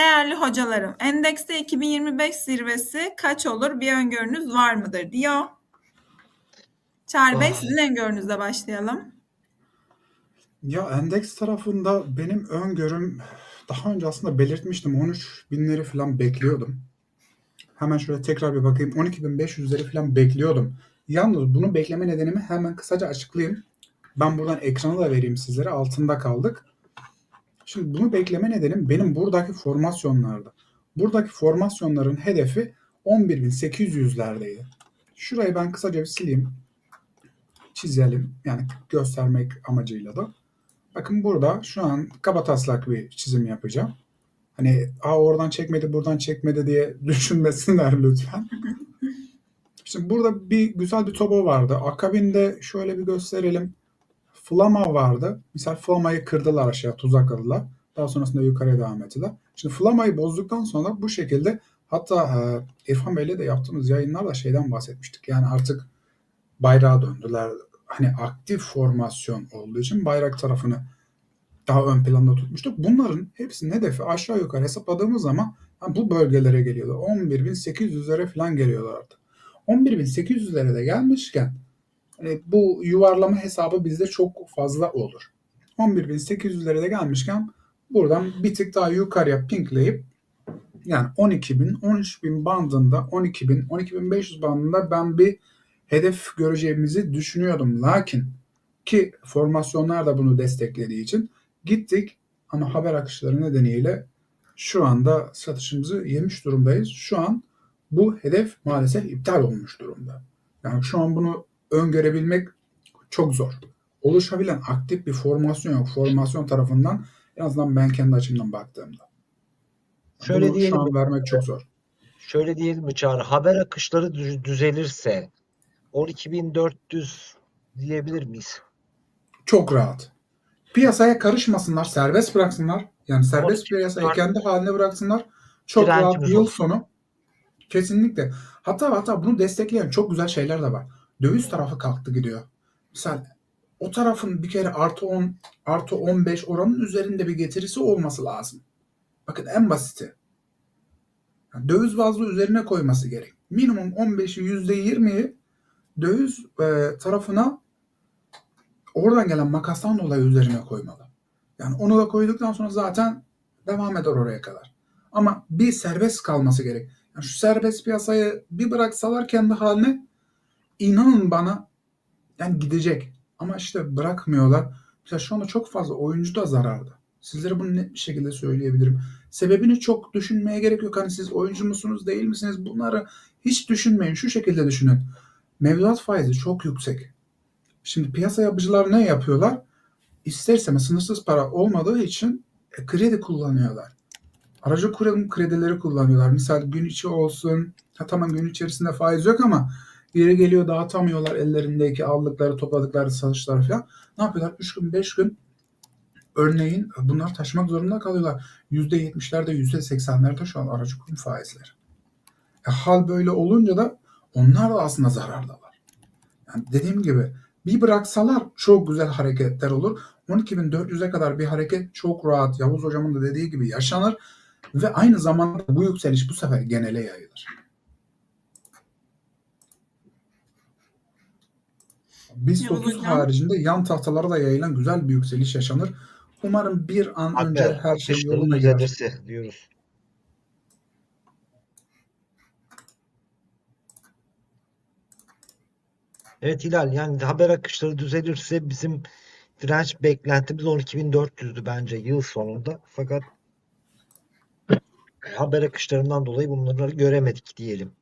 Değerli hocalarım, endekste 2025 zirvesi kaç olur bir öngörünüz var mıdır diyor. Çağrı Bey Ah. sizin öngörünüzle başlayalım. Ya endeks tarafında benim öngörüm daha önce aslında belirtmiştim 13 binleri falan bekliyordum. Hemen şöyle tekrar bir bakayım 12.500'leri falan bekliyordum. Yalnız bunu bekleme nedenimi hemen kısaca açıklayayım. Ben buradan ekranı da vereyim sizlere altında kaldık. Şimdi bunu bekleme nedenim benim buradaki formasyonlarda. Buradaki formasyonların hedefi 11.800'lerdeydi. Şurayı ben kısaca bir sileyim. Çizelim. Yani göstermek amacıyla da. Bakın burada şu an kaba taslak bir çizim yapacağım. Hani Aa, oradan çekmedi buradan çekmedi diye düşünmesinler lütfen. Şimdi burada bir güzel bir tobo vardı. Akabinde şöyle bir gösterelim. Flama vardı. Misal Flama'yı kırdılar aşağı tuzakladılar. Daha sonrasında yukarıya devam ettiler. Şimdi Flama'yı bozduktan sonra bu şekilde hatta e, İrfan Bey'le de yaptığımız yayınlarda şeyden bahsetmiştik. Yani artık bayrağa döndüler. Hani aktif formasyon olduğu için bayrak tarafını daha ön planda tutmuştuk. Bunların hepsinin hedefi aşağı yukarı hesapladığımız zaman yani bu bölgelere geliyorlar. 11.800'lere falan geliyorlar artık. 11.800'lere de gelmişken bu yuvarlama hesabı bizde çok fazla olur. 11.800'lere de gelmişken buradan bir tık daha yukarıya pinkleyip yani 12.000, 13.000 bandında 12.000, 12.500 bandında ben bir hedef göreceğimizi düşünüyordum. Lakin ki formasyonlar da bunu desteklediği için gittik ama haber akışları nedeniyle şu anda satışımızı yemiş durumdayız. Şu an bu hedef maalesef iptal olmuş durumda. Yani şu an bunu öngörebilmek çok zor. Oluşabilen aktif bir formasyon yok. Formasyon tarafından en azından ben kendi açımdan baktığımda. Şöyle Bunu diyelim şu an vermek çok zor. Şöyle diyelim mi Çağrı? Haber akışları düz- düzelirse 12.400 diyebilir miyiz? Çok rahat. Piyasaya karışmasınlar, serbest bıraksınlar. Yani serbest piyasayı kendi haline bıraksınlar. Çok Direncimiz rahat yıl sonu. Kesinlikle. Hatta hatta bunu destekleyen çok güzel şeyler de var. Döviz tarafı kalktı gidiyor. Misal o tarafın bir kere artı 10, artı 15 oranın üzerinde bir getirisi olması lazım. Bakın en basiti. Yani döviz bazlı üzerine koyması gerek. Minimum 15'i %20'yi döviz e, tarafına oradan gelen makastan dolayı üzerine koymalı. Yani onu da koyduktan sonra zaten devam eder oraya kadar. Ama bir serbest kalması gerek. Yani şu serbest piyasayı bir bıraksalar kendi haline inanın bana yani gidecek. Ama işte bırakmıyorlar. Mesela şu anda çok fazla oyuncu da zararda. Sizlere bunu net bir şekilde söyleyebilirim. Sebebini çok düşünmeye gerek yok. Hani siz oyuncu musunuz değil misiniz? Bunları hiç düşünmeyin. Şu şekilde düşünün. Mevduat faizi çok yüksek. Şimdi piyasa yapıcılar ne yapıyorlar? İster sınırsız para olmadığı için e, kredi kullanıyorlar. Aracı kurum kredileri kullanıyorlar. Misal gün içi olsun. Ha, tamam gün içerisinde faiz yok ama yeri geliyor dağıtamıyorlar ellerindeki aldıkları topladıkları satışları falan. Ne yapıyorlar? 3 gün 5 gün örneğin bunlar taşımak zorunda kalıyorlar. %70'lerde %80'lerde şu an aracı kurum faizleri. E, hal böyle olunca da onlar da aslında zarardalar. Yani dediğim gibi bir bıraksalar çok güzel hareketler olur. 12.400'e kadar bir hareket çok rahat Yavuz hocamın da dediği gibi yaşanır ve aynı zamanda bu yükseliş bu sefer genele yayılır. Yavuz 30 hocam. haricinde yan tahtalara da yayılan güzel bir yükseliş yaşanır. Umarım bir an önce Haber her şey yoluna girer. diyoruz. Evet Hilal yani haber akışları düzelirse bizim direnç beklentimiz 12.400'dü bence yıl sonunda. Fakat haber akışlarından dolayı bunları göremedik diyelim.